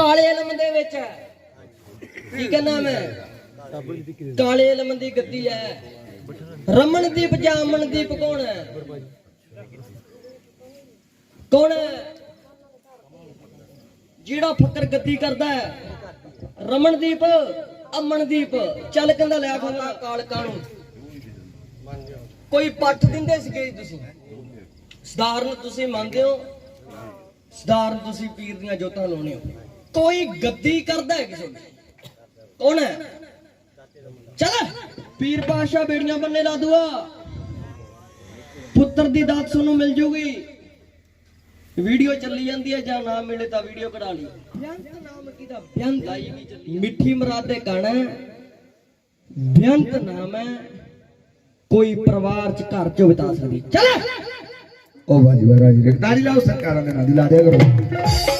ਕਾਲੇ ਇਲਮ ਦੇ ਵਿੱਚ ਹੈ। ਕੀ ਕਹਿੰਦਾ ਮੈਂ? ਕਾਲੇ ਇਲਮ ਦੀ ਗੱਦੀ ਹੈ। ਰਮਨਦੀਪ ਜਾਂ ਅਮਨਦੀਪ ਕੌਣ ਹੈ? ਕੌਣ ਜਿਹੜਾ ਫਕਰ ਗੱਦੀ ਕਰਦਾ ਹੈ। ਰਮਨਦੀਪ ਅਮਨਦੀਪ ਚੱਲ ਕਹਿੰਦਾ, ਲੈ ਖਾਤਾ ਕਾਲਕਾਂ ਨੂੰ ਕੋਈ ਪੱਠ ਦਿੰਦੇ ਸੀਗੇ ਤੁਸੀਂ? ਸਧਾਰਨ ਤੁਸੀਂ ਮੰਨਦੇ ਹੋ? ਸਧਾਰਨ ਤੁਸੀਂ ਪੀਰ ਦੀਆਂ ਜੋਤਾਂ ਲਾਉਣੇ ਹੋ। ਕੋਈ ਗੱਦੀ ਕਰਦਾ ਹੈ ਕਿਸੇ ਦੀ? ਕੌਣ ਹੈ? ਚੱਲ। ਪੀਰ ਪਾਸ਼ਾ ਬੇੜੀਆਂ ਬੰਨੇ ਲਾ ਦੁਆ। ਪੁੱਤਰ ਦੀ ਦਾਤ ਤੁਹਾਨੂੰ ਮਿਲ ਜੂਗੀ। ਵੀਡੀਓ ਚੱਲੀ ਜਾਂਦੀ ਹੈ ਜਾਂ ਨਾ ਮਿਲੇ ਤਾਂ ਵੀਡੀਓ ਕਢਾ ਲਈ। ਬੇਅੰਤ ਨਾਮ ਕਿਦਾ ਬੇਅੰਤ। ਲਾਈ ਵੀ ਚੱਲੀ ਮਿੱਠੀ ਮਰਾਦ ਦੇ ਗਾਣਾ ਬੇਅੰਤ ਨਾਮ ਹੈ। ਕੋਈ ਪਰਿਵਾਰ ਚ ਘਰ ਚ ਬਿਤਾ ਸਕਦੀ। ਚੱਲ। ਉਹ ਬਾਜੀ ਮਹਾਰਾਜ ਜੀ ਲਾਓ ਸਰਕਾਰਾਂ ਦੇ ਨਾਲ ਦੀ, ਲਾ ਦਿਆ ਕਰੋ।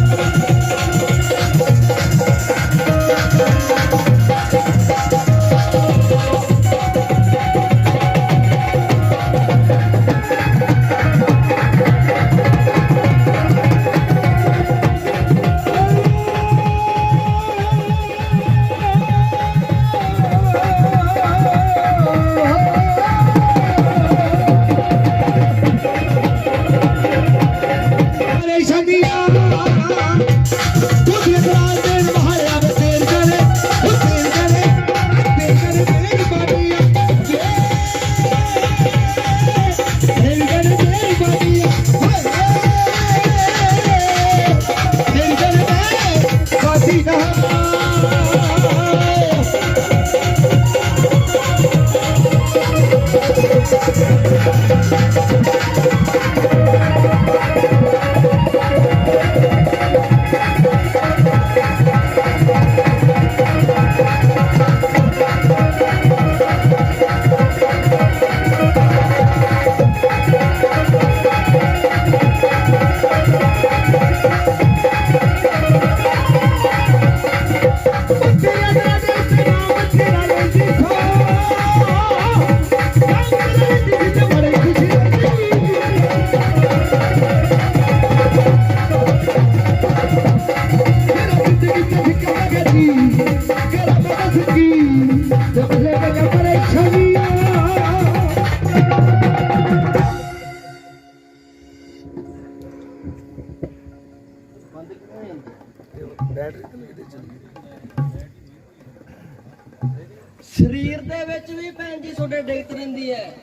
ਸਰੀਰ ਦੇ ਵਿੱਚ ਵੀ ਭੈਣ ਜੀ ਤੁਹਾਡੇ ਡਿੱਗਤ ਰਹਿੰਦੀ ਹੈ।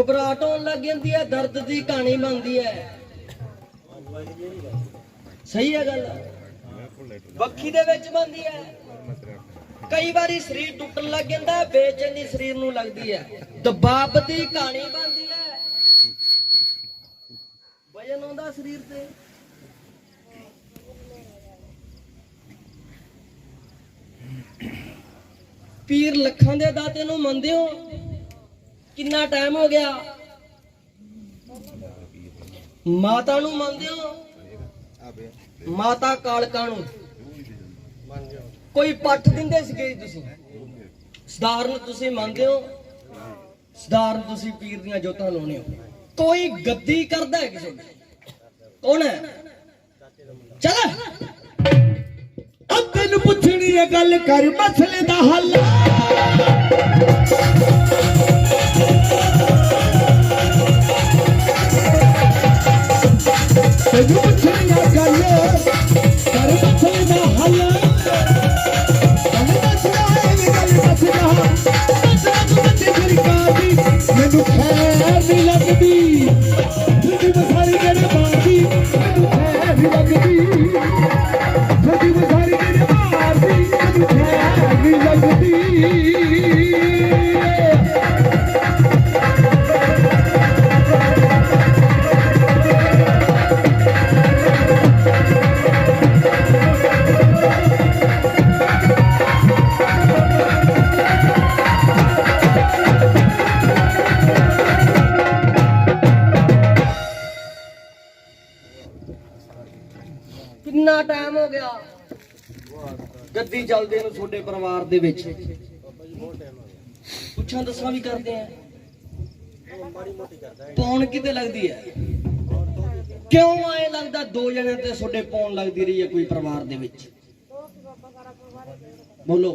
ਘਬਰਾਹਟ ਹੋਣ ਲੱਗ ਜਾਂਦੀ ਹੈ ਦਰਦ ਦੀ ਕਹਾਣੀ ਬਣਦੀ ਹੈ। ਸਹੀ ਹੈ ਗੱਲ। ਬੱਖੀ ਦੇ ਵਿੱਚ ਬਣਦੀ ਹੈ। ਕਈ ਵਾਰੀ ਸਰੀਰ ਟੁੱਟਣ ਲੱਗ ਜਾਂਦਾ ਹੈ, ਬੇਚੈਨੀ ਸਰੀਰ ਨੂੰ ਲੱਗਦੀ ਹੈ। ਦਬਾਅ ਦੀ ਕਹਾਣੀ ਬਣਦੀ ਹੈ। ਵਜਨ ਆਉਂਦਾ ਸਰੀਰ ਤੇ। ਪੀਰ ਲੱਖਾਂ ਦੇ ਦਾਤੇ ਨੂੰ ਮੰਨਦੇ ਹੋ? ਕਿੰਨਾ ਟਾਈਮ ਹੋ ਗਿਆ? ਮਾਤਾ ਨੂੰ ਮੰਨਦੇ ਹੋ? ਮਾਤਾ ਕਾਲਕਾ ਨੂੰ? ਕੋਈ ਪੱਠ ਦਿੰਦੇ ਸੀਗੇ ਜੀ ਤੁਸੀਂ? ਸਧਾਰਨ ਤੁਸੀਂ ਮੰਨਦੇ ਹੋ? ਸਧਾਰਨ ਤੁਸੀਂ ਪੀਰ ਦੀਆਂ ਜੋਤਾਂ ਲਾਉਣੇ ਹੋ। ਕੋਈ ਗੱਦੀ ਕਰਦਾ ਹੈ ਕਿਸੇ ਦੀ? ਕੌਣ ਹੈ? ਚਲ। ਅਬ ਪੁੱਛਣੀ ਹੈ ਗੱਲ ਕਰ, ਮਸਲੇ ਦਾ ਹੱਲ। ਤੈਨੂੰ ਪੁੱਛਣੀ ਹੈ ਗੱਲ ਕਰ, ਮਸਲੇ ਦਾ ਹੱਲ। ਗੱਲ ਮਸਲਾ ਹੈ ਗੱਲ, ਮਸਲਾ ਮਸਲਾ ਤੂੰ ਬੱਚੇ ਤੇਰੀ ਕਾਦੀ ਮੈਨੂੰ ਖੈਰ ਨਹੀਂ ਗੱਦੀ ਚੱਲਦੇ ਨੂੰ ਤੁਹਾਡੇ ਪਰਿਵਾਰ ਦੇ ਵਿੱਚ। ਪੁੱਛਾਂ ਦੱਸਾਂ ਵੀ ਕਰਦੇ ਆ। ਪੌਣ ਕਿਤੇ ਲੱਗਦੀ ਹੈ? ਕਿਉਂ ਆਏ ਲੱਗਦਾ ਦੋ ਜਣੇ ਤੇ ਤੁਹਾਡੇ ਪਾਉਣ ਲੱਗਦੀ ਰਹੀ ਹੈ ਕੋਈ ਪਰਿਵਾਰ ਦੇ ਵਿੱਚ? ਬੋਲੋ।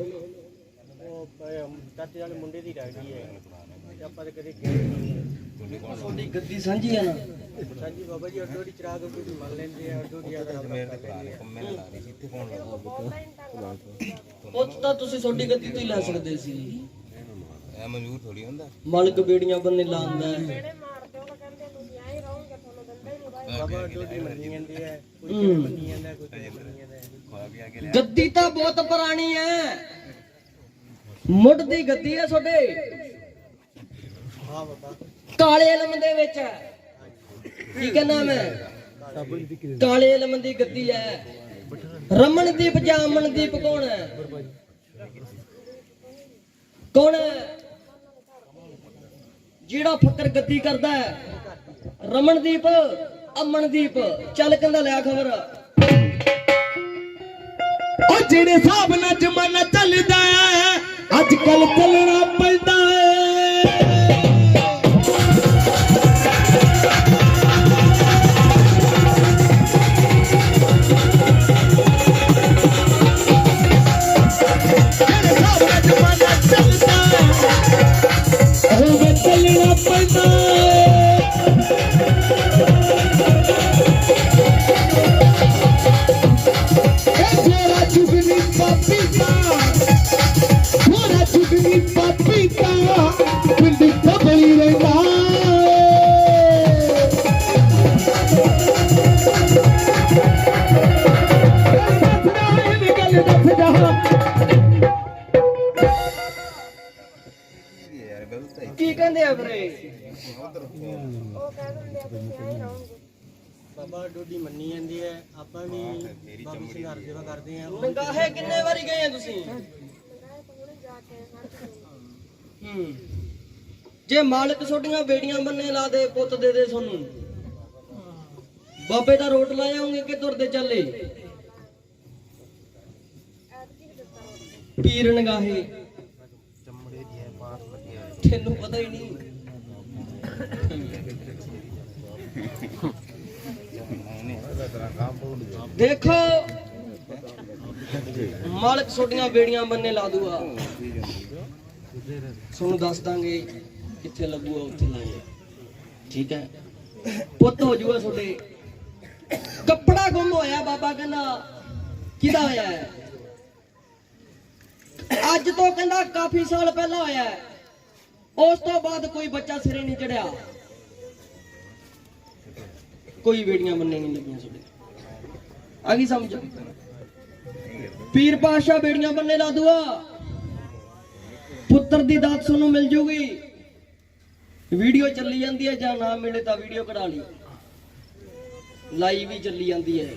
ਚਾਚੇ ਵਾਲੇ ਮੁੰਡੇ ਦੀ ਲੱਗਦੀ ਹੈ। ਤੇ ਆਪਾਂ ਤੇ ਕਦੇ ਗਏ ਨਹੀਂ ਤੁਹਾਡੀ ਗੱਦੀ ਸਾਂਝੀ ਹੈ ਨਾ? ਸਾਂਝੀ ਬਾਬਾ ਜੀ ਅੱਡੋ ਦੀ ਚਰਾਗ ਅੱਡੋ ਦੀ ਮੰਨ ਲੈਂਦੇ ਆ ਅੱਡੋ ਦੀ ਆਦਾ ਮੇਰੇ ਤੇ ਕਰ ਉਹ ਤਾਂ ਤੁਸੀਂ ਤੁਹਾਡੀ ਗੱਦੀ ਤੋਂ ਹੀ ਲੈ ਸਕਦੇ ਸੀ। ਐ ਮਨਜ਼ੂਰ ਥੋੜੀ ਹੁੰਦਾ। ਮਲਕ ਬੇੜੀਆਂ ਬੰਨੇ ਲਾਉਂਦਾ ਹੈ। ਗੱਦੀ ਤਾਂ ਬਹੁਤ ਪੁਰਾਣੀ ਹੈ। ਮੁੱਢ ਦੀ ਗੱਦੀ ਹੈ ਤੁਹਾਡੇ। ਹਾਂ ਬਾਬਾ ਕਾਲੇ ਇਲਮ ਦੇ ਵਿੱਚ ਕੀ ਕਹਿੰਦਾ ਮੈਂ? ਕਾਲੇ ਇਲਮ ਦੀ ਗੱਦੀ ਹੈ। ਰਮਨਦੀਪ ਜਾਂ ਅਮਨਦੀਪ ਕੌਣ ਹੈ? ਕੌਣ ਜਿਹੜਾ ਫੱਕਰ ਗੱਦੀ ਕਰਦਾ ਹੈ। ਰਮਨਦੀਪ ਅਮਨਦੀਪ ਚੱਲ ਕਹਿੰਦਾ ਲਿਆ ਖਬਰ। ਉਹ ਜਿਹੜੇ ਹਿਸਾਬ ਨਾਲ ਜ਼ਮਾਨਾ ਚੱਲਦਾ ਹੈ, ਅੱਜ ਕੱਲ ਚੱਲਣਾ ਪੈਂਦਾ ਹੈ। ਜਿਹੜੇ ਵੀਰੇ ਬਾਬਾ ਦੀ ਮੰਨੀ ਜਾਂਦੀ ਹੈ ਆਪਾਂ ਵੀ ਬਾਬਾ ਸਿੰਘਾਰ ਸੇਵਾ ਕਰਦੇ ਆ। ਨਗਾਹੇ ਕਿੰਨੇ ਵਾਰੀ ਗਏ ਆ ਤੁਸੀਂ? ਹੂੰ। ਜੇ ਮਾਲਕ ਛੋਟੀਆਂ ਬੇੜੀਆਂ ਬੰਨੇ ਲਾ ਦੇ ਪੁੱਤ ਦੇ ਦੇ ਤੁਹਾਨੂੰ। ਬਾਬੇ ਦਾ ਰੋਟ ਲਾ ਜਾਓਗੇ ਕਿ ਤੁਰਦੇ ਚੱਲੇ? ਪੀਰ ਨਗਾਹੇ। ਚਮੜੇ ਦੀ ਹੈ ਬਾਸ ਵਧੀਆ ਤੈਨੂੰ ਪਤਾ ਹੀ ਨਹੀਂ। ਦੇਖੋ, ਮਾਲਕ ਛੋਟੀਆਂ ਬੇੜੀਆਂ ਬੰਨੇ ਲਾ ਦੂਗਾ। ਤੁਹਾਨੂੰ ਦੱਸ ਦਾਂਗੇ ਕਿੱਥੇ ਲੱਗੂਗਾ, ਉੱਥੇ ਲਾਏ ਠੀਕ ਹੈ? ਪੁੱਤ ਹੋ ਜੂਗਾ ਤੁਹਾਡੇ। ਕੱਪੜਾ ਗੁੰਮ ਹੋਇਆ, ਬਾਬਾ ਕਹਿੰਦਾ, ਕਿਹਦਾ ਹੋਇਆ ਹੈ? ਅੱਜ ਤੋਂ ਕਹਿੰਦਾ ਕਾਫੀ ਸਾਲ ਪਹਿਲਾਂ ਹੋਇਆ ਹੈ। ਉਸ ਤੋਂ ਬਾਅਦ ਕੋਈ ਬੱਚਾ ਸਿਰੇ ਨਹੀਂ ਚੜਿਆ। ਕੋਈ ਬੇੜੀਆਂ ਬੰਨੇ ਨਹੀਂ ਲੱਗੀਆਂ ਤੁਹਾਡੇ ਆ ਗਈ ਸਮਝ ਪੀਰ ਪਾਸ਼ਾ ਬੇੜੀਆਂ ਬੰਨੇ ਲਾ ਦੂਆ। ਪੁੱਤਰ ਦੀ ਦਾਤ ਤੁਹਾਨੂੰ ਮਿਲ ਜੂਗੀ। ਵੀਡੀਓ ਚੱਲੀ ਜਾਂਦੀ ਹੈ ਜਾਂ ਨਾ ਮਿਲੇ ਤਾਂ ਵੀਡੀਓ ਕਢਾ ਲਈ। ਲਾਈਵ ਵੀ ਚੱਲੀ ਜਾਂਦੀ ਹੈ।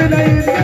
Saturday.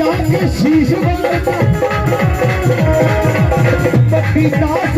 ਉਹਨੇ ਦਿੱਲੀ ਜਾ ਕੇ